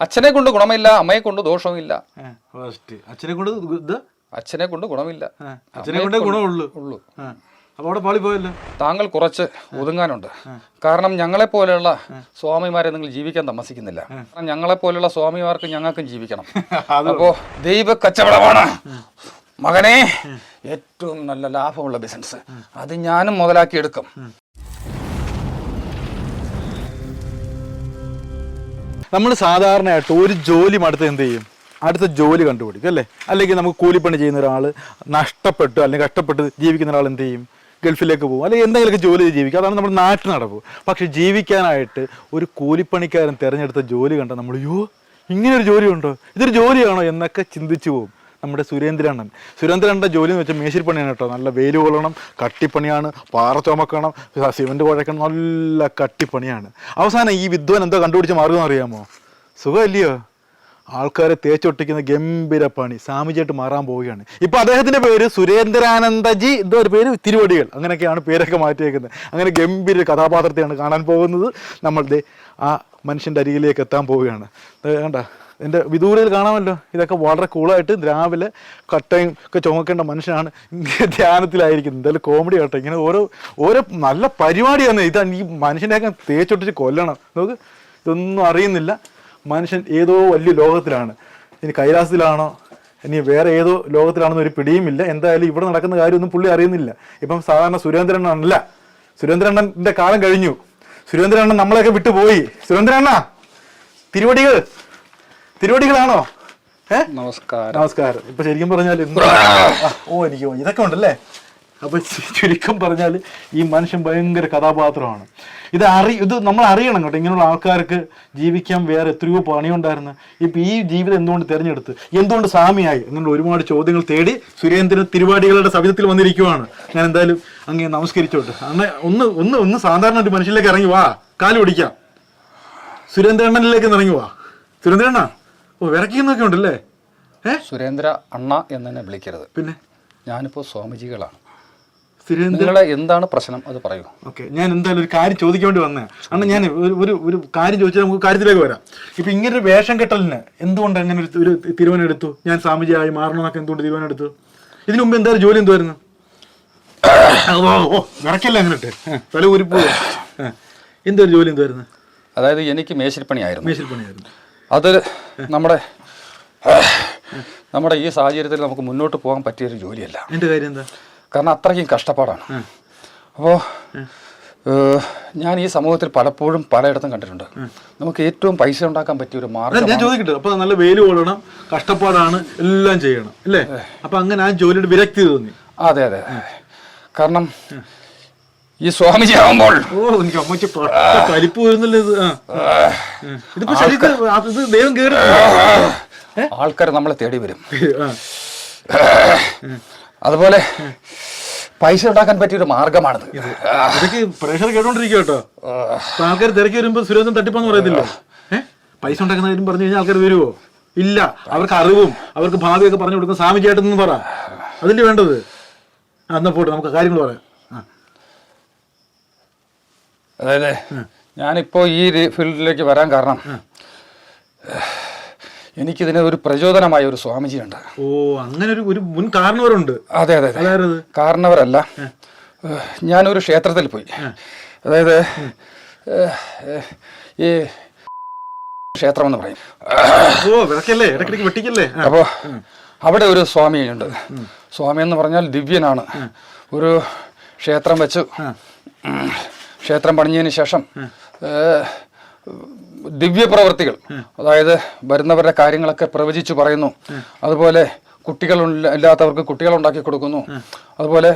അച്ഛനെ കൊണ്ട് ഗുണമില്ല അമ്മയെ കൊണ്ട് ദോഷവുമില്ല. അച്ഛനെ കൊണ്ട് അച്ഛനെ കൊണ്ട് ഗുണമില്ല. അച്ഛനെ കൊണ്ട് ഗുണമുള്ളൂ. ഉള്ളൂ. അവിടെ താങ്കൾ കുറച്ച് ഒതുങ്ങാനുണ്ട്. കാരണം ഞങ്ങളെ പോലെയുള്ള സ്വാമിമാരെ നിങ്ങൾ ജീവിക്കാൻ താമസിക്കുന്നില്ല. ഞങ്ങളെ പോലെയുള്ള സ്വാമിമാർക്ക് ഞങ്ങൾക്കും ജീവിക്കണം. അപ്പോ ദൈവ കച്ചവടമാണ് മകനെ ഏറ്റവും നല്ല ലാഭമുള്ള ബിസിനസ് അത് ഞാനും മുതലാക്കി നമ്മൾ സാധാരണയായിട്ട് ഒരു ജോലി അടുത്ത് എന്ത് ചെയ്യും? അടുത്ത ജോലി കണ്ടുപിടിക്കും അല്ലേ? അല്ലെങ്കിൽ നമുക്ക് കൂലിപ്പണി ചെയ്യുന്ന ഒരാൾ നഷ്ടപ്പെട്ടു അല്ലെങ്കിൽ കഷ്ടപ്പെട്ട് ജീവിക്കുന്ന ഒരാൾ എന്ത് ചെയ്യും? ഗൾഫിലേക്ക് പോകും അല്ലെങ്കിൽ എന്തെങ്കിലുമൊക്കെ ജോലി ജീവിക്കും. അതാണ് നമ്മുടെ നാട്ടിൽ നടപ്പ്. പക്ഷെ ജീവിക്കാനായിട്ട് ഒരു കൂലിപ്പണിക്കാരൻ തിരഞ്ഞെടുത്ത ജോലി കണ്ടാൽ നമ്മൾ യോ ഇങ്ങനൊരു ജോലിയുണ്ടോ? ഇതൊരു ജോലിയാണോ? എന്നൊക്കെ ചിന്തിച്ചു പോകും. നമ്മുടെ സുരേന്ദ്രണ്ണൻ സുരേന്ദ്രണ്ണന്റെ ജോലി എന്ന് വെച്ചാൽ മേശിരിപ്പണിയാണ് കേട്ടോ. നല്ല വെയിൽ കൊള്ളണം കട്ടിപ്പണിയാണ് പാറ ചുമക്കണം സിമന്റ് കുഴക്കണം നല്ല കട്ടിപ്പണിയാണ്. അവസാനം ഈ വിദ്വാൻ എന്തോ കണ്ടുപിടിച്ച് മാർഗം അറിയാമോ? സുഖമല്ലയോ? ആൾക്കാരെ തേച്ചൊട്ടിക്കുന്ന ഗംഭീര പണി. സ്വാമിജിയായിട്ട് മാറാൻ പോവുകയാണ്. ഇപ്പൊ അദ്ദേഹത്തിന്റെ പേര് സുരേന്ദ്രാനന്ദജി. എന്തോ ഒരു പേര്? തിരുവടികൾ. അങ്ങനെയൊക്കെയാണ് പേരൊക്കെ മാറ്റിയേക്കുന്നത്. അങ്ങനെ ഗംഭീര കഥാപാത്രത്തെയാണ് കാണാൻ പോകുന്നത്. നമ്മളുടെ ആ മനുഷ്യന്റെ അരികിലേക്ക് എത്താൻ പോവുകയാണ്. കണ്ട? എന്റെ വിദൂരയിൽ കാണാമല്ലോ. ഇതൊക്കെ വളരെ കൂളായിട്ട് രാവിലെ കട്ടയും ഒക്കെ ചുമക്കേണ്ട മനുഷ്യനാണ് ധ്യാനത്തിലായിരിക്കുന്നത്. എന്തായാലും കോമഡി കേട്ടോ ഇങ്ങനെ ഓരോ ഓരോ നല്ല പരിപാടിയാണ്. ഇതാണ് ഈ മനുഷ്യനെയൊക്കെ തേച്ചൊട്ടിച്ച് കൊല്ലണം. നോക്ക് ഇതൊന്നും അറിയുന്നില്ല. മനുഷ്യൻ ഏതോ വലിയ ലോകത്തിലാണ്. ഇനി കൈലാസത്തിലാണോ? ഇനി വേറെ ഏതോ ലോകത്തിലാണെന്ന് ഒരു പിടിയുമില്ല. എന്തായാലും ഇവിടെ നടക്കുന്ന കാര്യമൊന്നും പുള്ളി അറിയുന്നില്ല. ഇപ്പം സാധാരണ സുരേന്ദ്രനല്ല. സുരേന്ദ്രണ്ണന്റെ കാലം കഴിഞ്ഞു. സുരേന്ദ്രണ്ണൻ നമ്മളെയൊക്കെ വിട്ടുപോയി. സുരേന്ദ്രണ്ണ തിരുവടികൾ. തിരുവടികളാണോ? നമസ്കാരം. നമസ്കാരം. ഇപ്പൊ ശരിക്കും പറഞ്ഞാൽ ഓ എനിക്ക് ഇതൊക്കെ ഉണ്ടല്ലേ? അപ്പൊ ചുരുക്കം പറഞ്ഞാൽ ഈ മനുഷ്യൻ ഭയങ്കര കഥാപാത്രമാണ്. ഇത് അറി ഇത് നമ്മൾ അറിയണം കേട്ടോ. ഇങ്ങനെയുള്ള ആൾക്കാർക്ക് ജീവിക്കാൻ വേറെ എത്രയോ പണിയുണ്ടായിരുന്നു. ഇപ്പൊ ഈ ജീവിതം എന്തുകൊണ്ട് തിരഞ്ഞെടുത്ത്? എന്തുകൊണ്ട് സ്വാമിയായി അങ്ങനെ ഒരുപാട് ചോദ്യങ്ങൾ തേടി സുരേന്ദ്രൻ തിരുവാടികളുടെ സവിധത്തിൽ വന്നിരിക്കുവാണ്. ഞാൻ എന്തായാലും അങ്ങേ നമസ്കരിച്ചോട്ടെ. അങ്ങനെ ഒന്ന് ഒന്ന് ഒന്ന് സാധാരണ ഒരു മനുഷ്യനിലേക്ക് ഇറങ്ങി വാ. കാൽ പിടിക്കാം. സുരേന്ദ്രണ്ണനിലേക്ക് ഇറങ്ങി വാ. സുരേന്ദ്രണ്ണ ഓ വിറയ്ക്കുന്നൊക്കെ ഉണ്ടല്ലേ ഏ? സുരേന്ദ്ര അണ്ണ എന്ന് തന്നെ വിളിക്കരുത്. പിന്നെ? ഞാനിപ്പോൾ സ്വാമിജികളാണ്. നിങ്ങളെ എന്താണ് പ്രശ്നം? അത് പറയൂ. ഓക്കെ ഞാൻ എന്തായാലും ഒരു കാര്യം ചോദിക്കാൻ വേണ്ടി വന്നേ. അണ്ണ ഞാൻ ഒരു ഒരു കാര്യം ചോദിച്ചാൽ നമുക്ക് കാര്യത്തിലേക്ക് വരാം. ഇപ്പൊ ഇങ്ങനെ ഒരു വേഷം കെട്ടലിന് എന്തുകൊണ്ട് അങ്ങനെ ഒരു ഒരു തീരുമാനം എടുത്തു ഞാൻ സ്വാമിജിയായി മാറണമെന്നൊക്കെ എന്തുകൊണ്ട് തീരുമാനം എടുത്തു ഇതിനു മുമ്പ് എന്തായാലും ജോലി എന്തുവായിരുന്നു? വിറക്കല്ല അങ്ങോട്ട് തല ഉരിപ്പോ എന്തൊരു ജോലി എന്തുവായിരുന്നു? അതായത് എനിക്ക് മേശിരിപ്പണിയായിരുന്നു മേശിരിപ്പണിയായിരുന്നു അത് നമ്മുടെ നമ്മുടെ ഈ സാഹചര്യത്തിൽ നമുക്ക് മുന്നോട്ട് പോകാൻ പറ്റിയ ഒരു ജോലിയല്ല. എന്റെ കാര്യം എന്താ? കാരണം അത്രയ്ക്കും കഷ്ടപ്പാടാണ്. അപ്പോൾ ഞാൻ ഈ സമൂഹത്തിൽ പലപ്പോഴും പലയിടത്തും കണ്ടിട്ടുണ്ട്. നമുക്ക് ഏറ്റവും പൈസ ഉണ്ടാക്കാൻ പറ്റിയ ഒരു മാർഗം ഞാൻ ചോദിക്കട്ടെ. അപ്പൊ നല്ല വെയിൽ കൊള്ളണം കഷ്ടപ്പാടാണ് എല്ലാം ചെയ്യണം അല്ലേ? അപ്പൊ അങ്ങനെ ആ ജോലിയുടെ വിരക്തി തോന്നി. അതെ അതെ. കാരണം ഈ സ്വാമിജി ആവുമ്പോൾ ഓ എനിക്ക് അമ്മയ്ക്ക് പട്ട കലിപ്പ് വരുന്നല്ലോ ഇത്. ഇതിപ്പോ ശരീരത്തിൽ ദൈവം ആൾക്കാർ നമ്മളെ തേടി വരും. അതുപോലെ പൈസ ഉണ്ടാക്കാൻ പറ്റിയൊരു മാർഗമാണിത്. ഇതൊക്കെ പ്രഷർ കേട്ടോണ്ടിരിക്കട്ടോ കേട്ടോ. ആൾക്കാർ തിരക്കി വരുമ്പോ സുരേന്ദ്രൻ തട്ടിപ്പാന്ന് പറയത്തില്ല പൈസ ഉണ്ടാക്കുന്ന കാര്യം പറഞ്ഞു കഴിഞ്ഞാൽ ആൾക്കാർ വരുമോ ഇല്ല. അവർക്ക് അറിവും അവർക്ക് ഭാവിയൊക്കെ പറഞ്ഞു കൊടുക്കുന്ന സ്വാമിജിയായിട്ടെന്ന് പറ. അതിന്റെ വേണ്ടത്? എന്നാ പോട്ടെ നമുക്ക് കാര്യങ്ങൾ പറയാം. അതായത് ഞാനിപ്പോൾ ഈ ഫീൽഡിലേക്ക് വരാൻ കാരണം എനിക്കിതിന് ഒരു പ്രചോദനമായ ഒരു സ്വാമിജിയുണ്ട്. ഓ അങ്ങനെ ഒരു ഒരു മുൻ കാരണവരുണ്ട്. അതെ അതെ കാരണവരല്ല. ഞാനൊരു ക്ഷേത്രത്തിൽ പോയി. അതായത് ഈ ക്ഷേത്രം എന്ന് പറയും. ഓ വിളക്കല്ലേ ഇടയ്ക്കിടയ്ക്ക് വെട്ടിക്കല്ലേ? അപ്പോ അപ്പോൾ അവിടെ ഒരു സ്വാമിയുണ്ട്. സ്വാമി എന്ന് പറഞ്ഞാൽ ദിവ്യനാണ്. ഒരു ക്ഷേത്രം വെച്ചു ക്ഷേത്രം പണിഞ്ഞതിന് ശേഷം ദിവ്യ ദിവ്യപ്രവർത്തികൾ അതായത് വരുന്നവരുടെ കാര്യങ്ങളൊക്കെ പ്രവചിച്ചു പറയുന്നു. അതുപോലെ കുട്ടികൾ ഇല്ലാത്തവർക്ക് കുട്ടികൾ ഉണ്ടാക്കി കൊടുക്കുന്നു. അതുപോലെ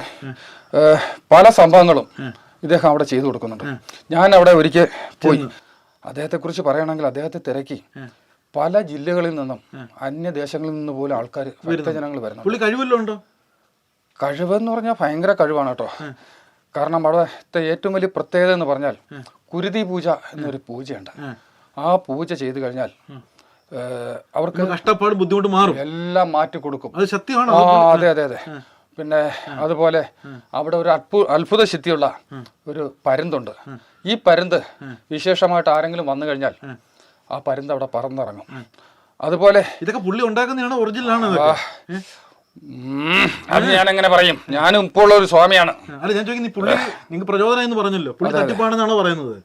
പല സംഭവങ്ങളും ഇദ്ദേഹം അവിടെ ചെയ്തു കൊടുക്കുന്നുണ്ട്. ഞാൻ അവിടെ ഒരിക്കൽ പോയി. അദ്ദേഹത്തെക്കുറിച്ച് പറയുകയാണെങ്കിൽ അദ്ദേഹത്തെ തിരക്കി. പല ജില്ലകളിൽ നിന്നും അന്യദേശങ്ങളിൽ നിന്ന് പോലും ആൾക്കാർ ജനങ്ങൾ വരുന്നു കഴിവെന്ന് പറഞ്ഞാൽ ഭയങ്കര കഴിവാണ് കേട്ടോ. കാരണം അവിടുത്തെ ഏറ്റവും വലിയ പ്രത്യേകത എന്ന് പറഞ്ഞാൽ കുരുതി പൂജ എന്നൊരു പൂജയുണ്ട്. ആ പൂജ ചെയ്തു കഴിഞ്ഞാൽ അവർക്ക് കഷ്ടപ്പാട് ബുദ്ധിമുട്ട് മാറും. എല്ലാം മാറ്റി കൊടുക്കും. അത് ശക്തിയാണ്? ആ അതെ അതെ അതെ. പിന്നെ അതുപോലെ അവിടെ ഒരു അത്ഭു അത്ഭുത ശക്തിയുള്ള ഒരു പരുന്തുണ്ട്. ഈ പരുന്ത് വിശേഷമായിട്ട് ആരെങ്കിലും വന്നു കഴിഞ്ഞാൽ ആ പരുന്ത് അവിടെ പറന്നിറങ്ങും. അതുപോലെ ഇതൊക്കെ പുള്ളി ഉണ്ടാക്കുന്നതാണ്? ഉം, അത് ഞാൻ എങ്ങനെ പറയും? ഞാനും ഇപ്പോൾ ഉള്ള ഒരു സ്വാമിയാണ്. അല്ല ഞാൻ ചോദിക്കുന്നത് ഈ പുള്ളി നിങ്ങൾക്ക് പ്രചോദനം എന്ന് പറഞ്ഞല്ലോ. പുള്ളി തട്ടിപ്പാണെന്നാണോ പറയുന്നത്?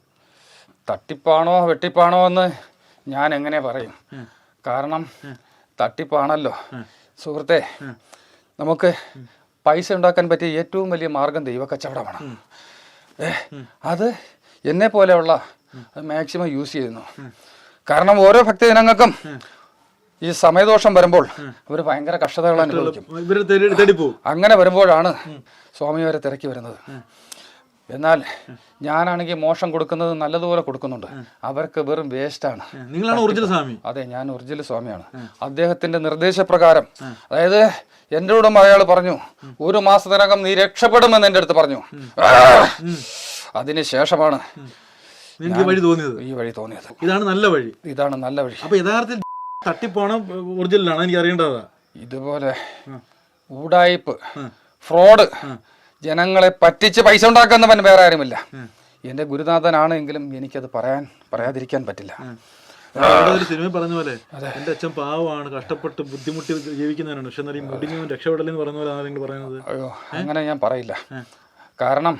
തട്ടിപ്പാണോ വെട്ടിപ്പാണോ എന്ന് ഞാൻ എങ്ങനെ പറയും കാരണം തട്ടിപ്പാണല്ലോ. സുഹൃത്തെ നമുക്ക് പൈസ ഉണ്ടാക്കാൻ പറ്റിയ ഏറ്റവും വലിയ മാർഗം ദൈവക്കച്ചവടമാണ്. ഏ അത് എന്നെ പോലെയുള്ള മാക്സിമം യൂസ് ചെയ്യുന്നു. കാരണം ഓരോ ഭക്തജനങ്ങൾക്കും ഈ സമയദോഷം വരുമ്പോൾ അവർ ഭയങ്കര കഷ്ടതകൾ അനുഭവിക്കും. അങ്ങനെ വരുമ്പോഴാണ് സ്വാമി വരെ തിരക്കി വരുന്നത്. എന്നാൽ ഞാനാണെങ്കിൽ മോശം കൊടുക്കുന്നത് നല്ലതുപോലെ കൊടുക്കുന്നുണ്ട്. അവർക്ക് വെറും വേസ്റ്റാണ് നിങ്ങളാണ് ഒറിജിനൽ സ്വാമി. അതെ ഞാൻ ഒറിജിനൽ സ്വാമിയാണ്. അദ്ദേഹത്തിന്റെ നിർദ്ദേശപ്രകാരം അതായത് കൂടെ അയാൾ പറഞ്ഞു ഒരു മാസത്തിനകം നീ രക്ഷപ്പെടുമെന്ന് എന്റെ അടുത്ത് പറഞ്ഞു. അതിന് ശേഷമാണ് നിങ്ങൾക്ക് ഈ വഴി തോന്നിയത്. ഈ വഴി തോന്നിയത്. ഇതാണ് നല്ല വഴി. ഇതാണ് നല്ല വഴി. അപ്പൊ യഥാർത്ഥത്തിൽ തട്ടിപ്പാണോ ഒറിജിനലാണ് എനിക്ക് അറിയേണ്ടതാ ഇതുപോലെ ഊടായ്പ് ഫ്രോഡ് ജനങ്ങളെ പറ്റിച്ച് പൈസ ഉണ്ടാക്കുന്നവൻ വേറെ ആരുമില്ല. ഗുരുനാഥനാണ് എങ്കിലും എനിക്കത് പറയാൻ പറയാതിരിക്കാൻ പറ്റില്ല. ഒരു സിനിമ പറഞ്ഞ പോലെ എന്റെ അച്ഛൻ പാവമാണ് കഷ്ടപ്പെട്ട് ബുദ്ധിമുട്ടി ജീവിക്കുന്നവനാണ്. പക്ഷെ എന്നാലും മുടിഞ്ഞവൻ രക്ഷപ്പെടലെന്ന് പറഞ്ഞ പോലെ നിങ്ങൾ പറയുന്നത് അയ്യോ അങ്ങനെ ഞാൻ പറയില്ല. കാരണം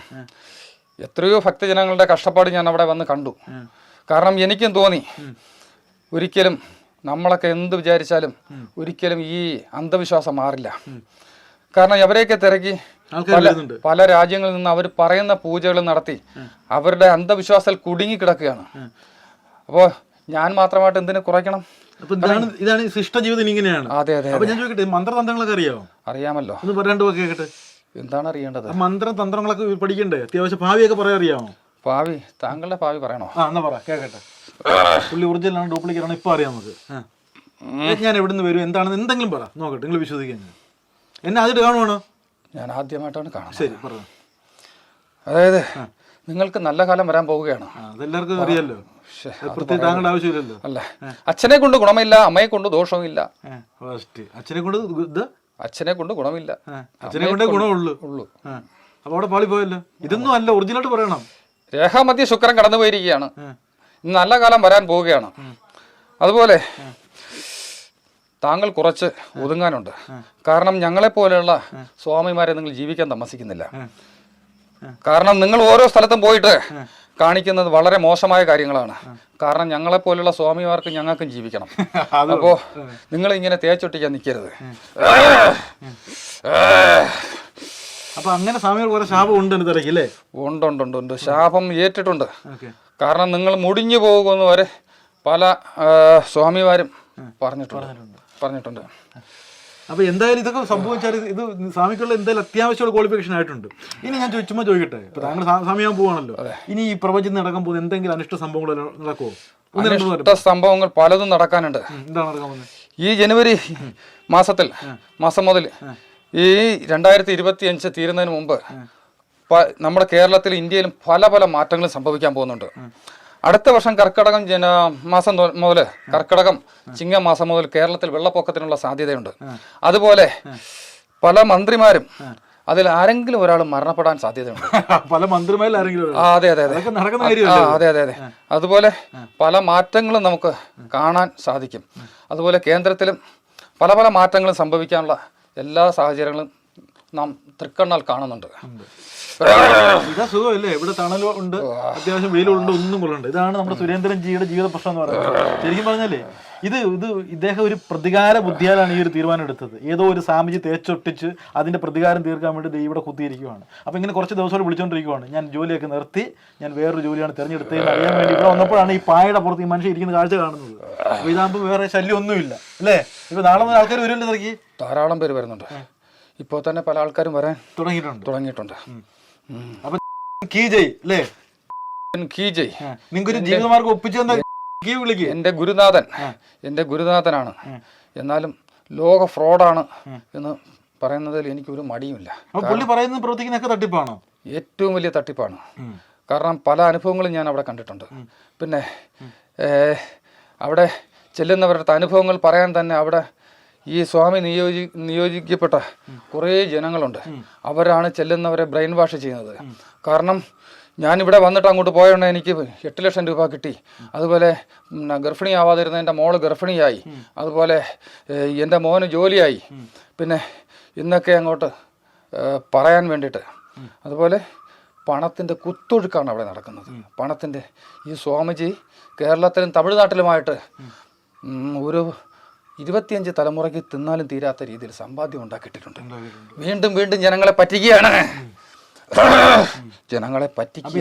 എത്രയോ ഭക്തജനങ്ങളുടെ കഷ്ടപ്പാട് ഞാൻ അവിടെ വന്ന് കണ്ടു. കാരണം എനിക്കും തോന്നി. ഒരിക്കലും നമ്മളൊക്കെ എന്ത് വിചാരിച്ചാലും ഒരിക്കലും ഈ അന്ധവിശ്വാസം മാറില്ല. കാരണം അവരെയൊക്കെ തിരക്കി പല പല രാജ്യങ്ങളിൽ നിന്ന് അവർ പറയുന്ന പൂജകൾ നടത്തി അവരുടെ അന്ധവിശ്വാസത്തിൽ കുടുങ്ങി കിടക്കുകയാണ്. അപ്പോൾ ഞാൻ മാത്രമായിട്ട് എന്തിനു കുറയ്ക്കണം? ഇതാണ് ഇതാണ് ഇങ്ങനെയാണ്. അതെ അതെ അപ്പൊ ഞാൻ ചോദിക്കട്ടെ മന്ത്രതന്ത്രങ്ങളൊക്കെ അറിയാമോ അറിയാമല്ലോ. ഒന്ന് പറയാണ്ട് കേക്കട്ടെ. എന്താണ് അറിയേണ്ടത്? മന്ത്രതന്ത്രങ്ങളൊക്കെ പഠിക്കണ്ടേ? അത്യാവശ്യം ഭാവിയൊക്കെ പറയാൻ അറിയാമോ? ഭാവി താങ്കളുടെ ഭാവി പറയണോ? ആ എന്നാ പറ കേക്കട്ടെ. പുള്ളി ഒറിജിനലാണ് ഡ്യൂപ്ലിക്കേറ്റ് ആണ് ഇപ്പൊ അറിയാം നമുക്ക്. ഞാൻ എവിടുന്ന് വരും എന്താണെന്ന് എന്തെങ്കിലും പറ. നോക്കട്ടെ നിങ്ങൾ വിശ്വസിക്കാൻ എന്നെ ആദ്യമായിട്ട് കാണുവാണോ? ഞാൻ ആദ്യമായിട്ടാണ് കാണുന്നത്. ശരി പറഞ്ഞു അതായത് നിങ്ങൾക്ക് നല്ല കാലം വരാൻ പോവുകയാണ്. അതെല്ലാവർക്കും അറിയാലോ. താങ്കളുടെ ആവശ്യമില്ലല്ലോ. അല്ല. അച്ഛനെ കൊണ്ട് ഗുണമില്ല അമ്മയെ കൊണ്ട് ദോഷവുമില്ല. ഇല്ല അച്ഛനെ കൊണ്ട് അച്ഛനെ കൊണ്ട് ഗുണമില്ല. അച്ഛനെ കൊണ്ടേ ഗുണമുള്ളൂ. ഉള്ളൂ. അപ്പൊ അവിടെ പാളി പോയല്ലോ. ഇതൊന്നും അല്ല ഒറിജിനലായിട്ട് പറയണം. രേഖാമധ്യ ശുക്രൻ കടന്നു പോയിരിക്കുകയാണ്. നല്ല കാലം വരാൻ പോവുകയാണ്. അതുപോലെ താങ്കൾ കുറച്ച് ഒതുങ്ങാനുണ്ട്. കാരണം ഞങ്ങളെ പോലെയുള്ള സ്വാമിമാരെ നിങ്ങൾ ജീവിക്കാൻ താമസിക്കുന്നില്ല കാരണം നിങ്ങൾ ഓരോ സ്ഥലത്തും പോയിട്ട് കാണിക്കുന്നത് വളരെ മോശമായ കാര്യങ്ങളാണ്. കാരണം ഞങ്ങളെ പോലെയുള്ള സ്വാമിമാർക്ക് ഞങ്ങൾക്കും ജീവിക്കണം. അപ്പോ നിങ്ങൾ ഇങ്ങനെ തേച്ചൊട്ടിക്കാൻ നിൽക്കരുത്. അപ്പൊ അങ്ങനെ സ്വാമികൾ കുറെ ശാപം ഉണ്ട് തലയ്ക്ക് അല്ലേ? ഉണ്ട് ഉണ്ട് ഉണ്ട് ഉണ്ട്. ശാപം ഏറ്റിട്ടുണ്ട്. കാരണം നിങ്ങൾ മുടിഞ്ഞു പോകുമെന്ന് വരെ പല സ്വാമിമാരും പറഞ്ഞിട്ടുണ്ട്. പറഞ്ഞിട്ടുണ്ട്. അപ്പൊ എന്തായാലും ഇതൊക്കെ സംഭവിച്ചാൽ ഇത് സ്വാമിക്കുള്ള എന്തായാലും അത്യാവശ്യമുള്ള ക്വാളിഫിക്കേഷൻ ആയിട്ടുണ്ട്. ഇനി ഞാൻ ചുമ്മാ ചോദിക്കട്ടെ? ഇപ്പൊ താങ്കൾ സമയം പോവാണല്ലോ. ഇനി ഈ പ്രവചനം നടക്കാൻ പോകുന്ന എന്തെങ്കിലും അനിഷ്ട സംഭവങ്ങൾ നടക്കുമോ അനിഷ്ട സംഭവങ്ങൾ പലതും നടക്കാനുണ്ട്. എന്താ എന്താണ് നടക്കാൻ ഈ ജനുവരി മാസത്തിൽ മാസം മുതൽ ഈ രണ്ടായിരത്തി ഇരുപത്തി അഞ്ച് തീരുന്നതിന് മുമ്പ് നമ്മുടെ കേരളത്തിൽ ഇന്ത്യയിലും പല പല മാറ്റങ്ങളും സംഭവിക്കാൻ പോകുന്നുണ്ട്. അടുത്ത വർഷം കർക്കിടകം ജന മാസം മുതൽ കർക്കിടകം ചിങ്ങ മാസം മുതൽ കേരളത്തിൽ വെള്ളപ്പൊക്കത്തിനുള്ള സാധ്യതയുണ്ട്. അതുപോലെ പല മന്ത്രിമാരും അതിൽ ആരെങ്കിലും ഒരാൾ മരണപ്പെടാൻ സാധ്യതയുണ്ട്. പല മന്ത്രിമാരിൽ ആരെങ്കിലും അതെ അതെ അതെ. അതെ അതെ അതുപോലെ പല മാറ്റങ്ങളും നമുക്ക് കാണാൻ സാധിക്കും. അതുപോലെ കേന്ദ്രത്തിലും പല പല മാറ്റങ്ങളും സംഭവിക്കാനുള്ള എല്ലാ സാഹചര്യങ്ങളും നാം തൃക്കണ്ണാൽ കാണുന്നുണ്ട്. ഇതാ സുഖമല്ലേ? ഇവിടെ തണലോ ഉണ്ട് അത്യാവശ്യം വെയിലുണ്ട് ഒന്നും കൊള്ളുണ്ട്. ഇതാണ് നമ്മുടെ സുരേന്ദ്രൻ ജിയുടെ ജീവിത പ്രശ്നം എന്ന് പറയുന്നത്. ശരിക്കും പറഞ്ഞാലേ ഇത് ഇത് ഇദ്ദേഹം ഒരു പ്രതികാര ബുദ്ധിയാലാണ് ഈ ഒരു തീരുമാനം എടുത്തത്. ഏതോ ഒരു സാമിജി തേച്ചൊട്ടിച്ച് അതിന്റെ പ്രതികാരം തീർക്കാൻ വേണ്ടി ഇവിടെ കുത്തിയിരിക്കുകയാണ് അപ്പൊ ഇങ്ങനെ കുറച്ച് ദിവസങ്ങൾ വിളിച്ചോണ്ടിരിക്കുവാണ്. ഞാൻ ജോലിയൊക്കെ നിർത്തി ഞാൻ വേറൊരു ജോലിയാണ് തിരഞ്ഞെടുത്തതെന്ന് അറിയാൻ വേണ്ടി ഇവിടെ വന്നപ്പോഴാണ് ഈ പായയുടെ പുറത്ത് ഈ മനുഷ്യൻ ഇരിക്കുന്ന കാഴ്ച കാണുന്നത്. അപ്പൊ ഇതാകുമ്പോൾ വേറെ ശല്യം ഒന്നുമില്ല അല്ലേ? ഇപ്പൊ നാളെ മുതൽ ആൾക്കാർ വരുമല്ലോ തിരക്കി? ധാരാളം പേര് വരുന്നുണ്ട്. ഇപ്പോൾ തന്നെ പല ആൾക്കാരും വരാൻ തുടങ്ങിയിട്ടുണ്ട്. തുടങ്ങിയിട്ടുണ്ട്. അപ്പൊ കീ ജയ് അല്ലേ? കീജയ് നിങ്ങൾക്കൊരു ജീവിതമാർഗം ഒപ്പിച്ചു തന്ന കീ വിളിക്ക്. എന്റെ ഗുരുനാഥൻ എന്റെ ഗുരുനാഥനാണ്. എന്നാലും ലോക ഫ്രോഡാണ് എന്ന് പറയുന്നതിൽ എനിക്ക് ഒരു മടിയുമില്ല പുള്ളി പറയുന്നത് പ്രവർത്തിക്കുന്നൊക്കെ തട്ടിപ്പാണോ? ഏറ്റവും വലിയ തട്ടിപ്പാണ്. കാരണം പല അനുഭവങ്ങളും ഞാൻ അവിടെ കണ്ടിട്ടുണ്ട്. പിന്നെ അവിടെ ചെല്ലുന്നവരുടെ അനുഭവങ്ങൾ പറയാൻ തന്നെ അവിടെ ഈ സ്വാമി നിയോജി നിയോജിക്കപ്പെട്ട കുറേ ജനങ്ങളുണ്ട്. അവരാണ് ചെല്ലുന്നവരെ ബ്രെയിൻ വാഷ് ചെയ്യുന്നത്. കാരണം ഞാനിവിടെ വന്നിട്ട് അങ്ങോട്ട് പോയോണ്ട് എനിക്ക് എട്ട് ലക്ഷം രൂപ കിട്ടി. അതുപോലെ ഗർഭിണി ആവാതിരുന്ന എന്റെ മോൾ ഗർഭിണിയായി. അതുപോലെ എന്റെ മോന് ജോലിയായി. പിന്നെ ഇന്നൊക്കെ അങ്ങോട്ട് പറയാൻ വേണ്ടിയിട്ട് അതുപോലെ പണത്തിന്റെ കുത്തൊഴുക്കാണ് അവിടെ നടക്കുന്നത്. പണത്തിന്റെ ഈ സ്വാമിജി കേരളത്തിലും തമിഴ്നാട്ടിലുമായിട്ട് ഒരു ഇരുപത്തിയഞ്ച് തലമുറയ്ക്ക് തിന്നാലും തീരാത്ത രീതിയിൽ സമ്പാദ്യം ഉണ്ടാക്കിയിട്ടുണ്ട്. വീണ്ടും വീണ്ടും ജനങ്ങളെ പറ്റിക്കുകയാണ്. ജനങ്ങളെ പറ്റിക്കുക.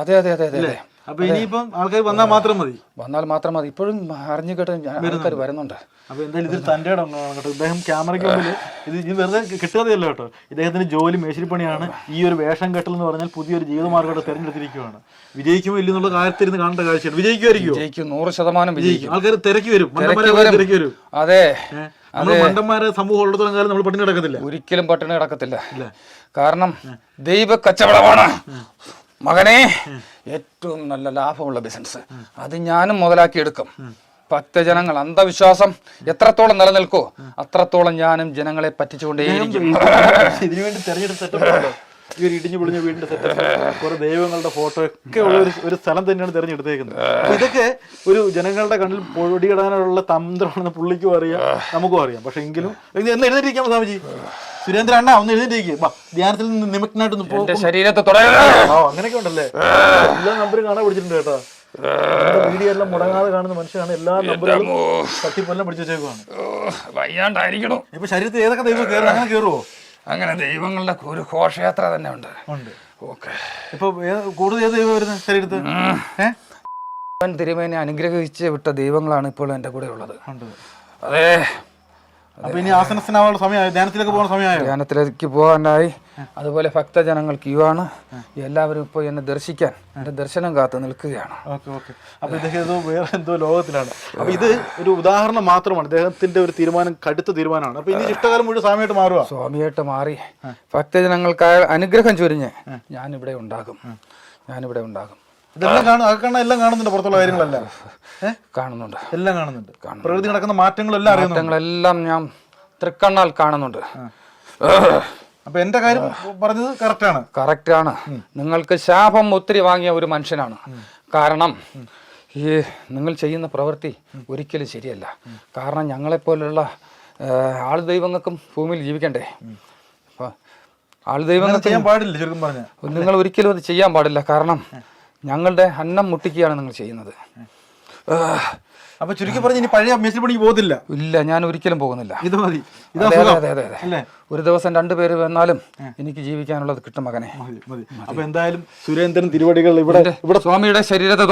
അതെ അതെ അതെ അതെ അപ്പൊ ഇനിയിപ്പം ആൾക്കാർ വന്നാൽ മാത്രം മതി. വന്നാൽ മാത്രം മതി. ഇപ്പോഴും അറിഞ്ഞു കേട്ട് ആൾക്കാർ വരുന്നുണ്ട്. അപ്പൊ എന്തായാലും ഇതിൽ തന്റെ ഇടം കേട്ടോ. ഇദ്ദേഹം ക്യാമറയ്ക്ക് മുമ്പിൽ ഇത് ഇത് വെറുതെ കിട്ടുകയല്ല കേട്ടോ. ഇദ്ദേഹത്തിന്റെ ജോലി മേശിരിപ്പണിയാണ്. ഈ ഒരു വേഷം കെട്ടൽ എന്ന് പറഞ്ഞാൽ പുതിയൊരു ജീവിതമാർഗം തിരഞ്ഞെടുത്തിരിക്കുകയാണ് വിജയിക്കുമോ ഇല്ലെന്നുള്ള കാര്യത്തിരുന്ന് കാണേണ്ട കാഴ്ചയാണ് വിജയിക്കുമായിരിക്കും വിജയിക്കും. നൂറ് ശതമാനം വിജയിക്കും. ആൾക്കാർ തിരക്കി വരും തിരക്കി വരും. അതെ. മണ്ടന്മാരെ സമൂഹം ഉള്ളിടത്തോളം കാലം നമ്മൾ പട്ടിണി കിടക്കത്തില്ല. ഒരിക്കലും പട്ടിണി കിടക്കത്തില്ല. കാരണം ദൈവ കച്ചവടമാണ് മകനെ ഏറ്റവും നല്ല ലാഭമുള്ള ബിസിനസ്. അത് ഞാനും മുതലാക്കിയെടുക്കും. ഭക്തജനങ്ങൾ അന്ധവിശ്വാസം എത്രത്തോളം നിലനിൽക്കോ അത്രത്തോളം ഞാനും ജനങ്ങളെ പറ്റിച്ചുകൊണ്ടേയിരിക്കും. ഇതിനുവേണ്ടി തെരഞ്ഞെടുത്ത സെറ്റപ്പ് ഈ ഒരു ഇടിഞ്ഞു പൊളിഞ്ഞ വീടിന്റെ സെറ്റപ്പ് കുറെ ദൈവങ്ങളുടെ ഫോട്ടോ ഒക്കെ ഉള്ള ഒരു ഒരു സ്ഥലം തന്നെയാണ് തെരഞ്ഞെടുത്തേക്കുന്നത്. ഇതൊക്കെ ഒരു ജനങ്ങളുടെ കണ്ണിൽ പൊടിയിടാനുള്ള തന്ത്രമാണെന്ന് പുള്ളിക്കും അറിയാം നമുക്കും അറിയാം. പക്ഷെ എങ്കിലും എന്ന് എഴുന്നേറ്റിരിക്കാം സ്വാമിജി? സുരേന്ദ്ര അണ്ണ ഒന്ന് എഴുന്നേറ്റിരിക്കും വാ ധ്യാനത്തിൽ നിന്ന് നിമഗ്നായിട്ട് ഒന്ന് പോ എന്റെ ശരീരത്തെ ആ അങ്ങനെയൊക്കെ ഉണ്ടല്ലേ? എല്ലാ നമ്പറും കാണാൻ പിടിച്ചിട്ടുണ്ട് കേട്ടോ. വീഡിയോ എല്ലാം മുടങ്ങാതെ കാണുന്ന മനുഷ്യനാണ്. എല്ലാ നമ്പറുകളും തട്ടിപ്പെല്ലാം പിടിച്ചു വെച്ചേക്കുവാണ്. വയ്യാണ്ടായിരിക്കണോ. ഇപ്പൊ ശരീരത്തിൽ ഏതൊക്കെ ദൈവം കയറും അങ്ങനെ കയറുമോ അങ്ങനെ ദൈവങ്ങളുടെ ഒരു ഘോഷയാത്ര തന്നെ ഉണ്ട്. ഉണ്ട്. ഓക്കെ. ഇപ്പൊ ഏ- കൂടുതൽ ഏത് ദൈവം വരുന്നത് ശരീരത്ത് ഏഹ് തിരുമേനെ അനുഗ്രഹിച്ച് വിട്ട ദൈവങ്ങളാണ് ഇപ്പോൾ എന്റെ കൂടെ ഉള്ളത് ഉണ്ട്. അതെ. അപ്പൊ ഇനി ആസനസ്ഥനാവാനുള്ള സമയമായി? ധ്യാനത്തിലേക്ക് പോകുന്ന സമയമായി? ധ്യാനത്തിലേക്ക് പോകാനായി. അതുപോലെ ഭക്തജനങ്ങൾ ക്യൂ ആണ്. എല്ലാവരും ഇപ്പോൾ എന്നെ ദർശിക്കാൻ എന്റെ ദർശനം കാത്തു നിൽക്കുകയാണ്. Okay okay. അപ്പൊ ഇദ്ദേഹം ഏതോ വേറെ എന്തോ ലോകത്തിലാണ്. അപ്പൊ ഇത് ഒരു ഉദാഹരണം മാത്രമാണ്. ഇദ്ദേഹത്തിന്റെ ഒരു തീരുമാനം കടുത്ത തീരുമാനമാണ്. അപ്പൊ ഇനി ഇഷ്ടകാലം മുഴുവൻ സ്വാമിയായിട്ട് മാറുക സ്വാമിയായിട്ട് മാറി. ഭക്തജനങ്ങൾക്കായ അനുഗ്രഹം ചൊരിഞ്ഞ് ഞാനിവിടെ ഉണ്ടാകും. ഞാനിവിടെ ഉണ്ടാകും. ഇതെല്ലാം കാണും അതൊക്കെ എല്ലാം കാണുന്നുണ്ട് പുറത്തുള്ള കാര്യങ്ങളെല്ലാം. കാണുന്നുണ്ട്. എല്ലാം കാണുന്നുണ്ട്. പ്രകൃതി നടക്കുന്ന മാറ്റങ്ങളെല്ലാം മാറ്റങ്ങളെല്ലാം ഞാൻ തൃക്കണ്ണാൽ കാണുന്നുണ്ട്. അപ്പൊ എന്റെ കാര്യം പറഞ്ഞത് കറക്റ്റാണ് കറക്റ്റാണ് നിങ്ങൾക്ക് ശാപം ഒത്തിരി വാങ്ങിയ ഒരു മനുഷ്യനാണ്. കാരണം ഈ നിങ്ങൾ ചെയ്യുന്ന പ്രവൃത്തി ഒരിക്കലും ശരിയല്ല. കാരണം ഞങ്ങളെപ്പോലുള്ള ആൾ ദൈവങ്ങൾക്കും ഭൂമിയിൽ ജീവിക്കണ്ടേ? അപ്പോൾ ആൾ ദൈവങ്ങൾ ചെയ്യാൻ പാടില്ല ചുരുക്കം പറഞ്ഞ നിങ്ങൾ ഒരിക്കലും അത് ചെയ്യാൻ പാടില്ല. കാരണം ഞങ്ങളുടെ അന്നം മുട്ടിക്കുകയാണ് നിങ്ങൾ ചെയ്യുന്നത്. അപ്പൊ ചുരുക്കി പറഞ്ഞ ഇനി പഴയ മെസ്സിൽ പണിക്ക് പോകത്തില്ല. ഇല്ല ഞാൻ ഒരിക്കലും പോകുന്നില്ല. ഇത് മതി. അതെ അതെ അതെ അതെ. അല്ലേ? ഒരു ദിവസം രണ്ടുപേര് വന്നാലും എനിക്ക് ജീവിക്കാനുള്ളത് കിട്ടും മകനെ. അപ്പൊ എന്തായാലും സുരേന്ദ്രൻ തിരുവടികൾ ഇവിടെ ഇവിടെ സ്വാമിയുടെ ശരീരത്തെ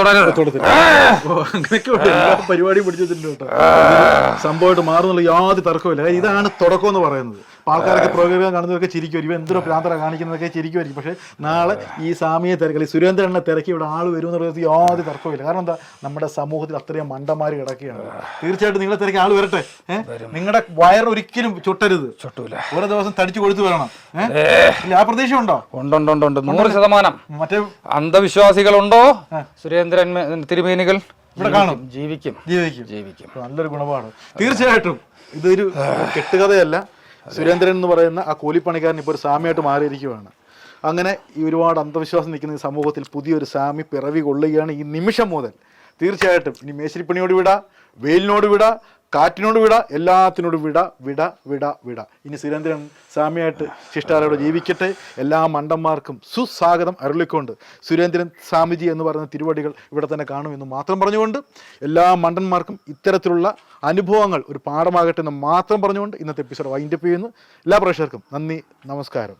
പരിപാടി പിടിച്ചിട്ടുണ്ട് കേട്ടോ. സംഭവമായിട്ട് മാറുന്നുള്ള യാതൊരു തർക്കമില്ല ഇതാണ് തുടക്കം എന്ന് പറയുന്നത്. ആൾക്കാരൊക്കെ പ്രോഗ്രാം കാണുന്നവരൊക്കെ ചിരിക്കും. ഇവ എന്തോ പ്രാന്തര കാണിക്കുന്നതൊക്കെ ചിരിക്കുമായിരിക്കും. പക്ഷേ നാളെ ഈ സാമിയെ തിരക്കി സുരേന്ദ്രനെ തിരക്കി ഇവിടെ ആൾ വരും എന്നുള്ളത് യാതൊരു തർക്കമില്ല കാരണം എന്താ? നമ്മുടെ സമൂഹത്തിൽ അത്രയും മണ്ടന്മാർ കിടക്കുകയാണ്. തീർച്ചയായിട്ടും നിങ്ങളെ തിരക്കി ആൾ വരട്ടെ. നിങ്ങളുടെ വയർ ഒരിക്കലും ചുട്ടരുത്. ചുട്ടൂല. ഓരോ ദിവസം തടിച്ചു കൊടുത്തു വരണം. ആ പ്രതീക്ഷ ഉണ്ടോ? ഉണ്ടോ നൂറ് ശതമാനം. മറ്റേ അന്ധവിശ്വാസികളുണ്ടോ? സുരേന്ദ്രൻ തിരുമേനികൾ? ഇവിടെ കാണും. ജീവിക്കും. ജീവിക്കും. ജീവിക്കും. നല്ലൊരു ഗുണപാഠം. തീർച്ചയായിട്ടും. ഇതൊരു കെട്ടുകഥയല്ല. സുരേന്ദ്രൻ എന്ന് പറയുന്ന ആ കൂലിപ്പണിക്കാരൻ ഇപ്പോൾ ഒരു സാമിയായിട്ട് മാറിയിരിക്കുകയാണ്. അങ്ങനെ ഈ ഒരുപാട് അന്ധവിശ്വാസം നിൽക്കുന്ന ഈ സമൂഹത്തിൽ പുതിയൊരു സാമി പിറവി കൊള്ളുകയാണ് ഈ നിമിഷം മുതൽ. തീർച്ചയായിട്ടും. ഇനി മേശരിപ്പണിയോട് വിട വെയിലിനോട് വിട കാറ്റിനോട് വിട എല്ലാത്തിനോട് വിട വിട വിട വിട. ഇനി സുരേന്ദ്രൻ സ്വാമിയായിട്ട് ശിഷ്ടാരോട് ജീവിക്കട്ടെ. എല്ലാ മണ്ടന്മാർക്കും സുസ്വാഗതം അരുളിക്കൊണ്ട് സുരേന്ദ്രൻ സ്വാമിജി എന്ന് പറയുന്ന തിരുവടികൾ ഇവിടെ തന്നെ കാണുമെന്ന് മാത്രം പറഞ്ഞുകൊണ്ട് എല്ലാ മണ്ടന്മാർക്കും ഇത്തരത്തിലുള്ള അനുഭവങ്ങൾ ഒരു പാഠമാകട്ടെ എന്ന് മാത്രം പറഞ്ഞുകൊണ്ട് ഇന്നത്തെ എപ്പിസോഡ് വൈൻഡപ്പ് ചെയ്യുന്നു. എല്ലാ പ്രേക്ഷകർക്കും നന്ദി നമസ്കാരം.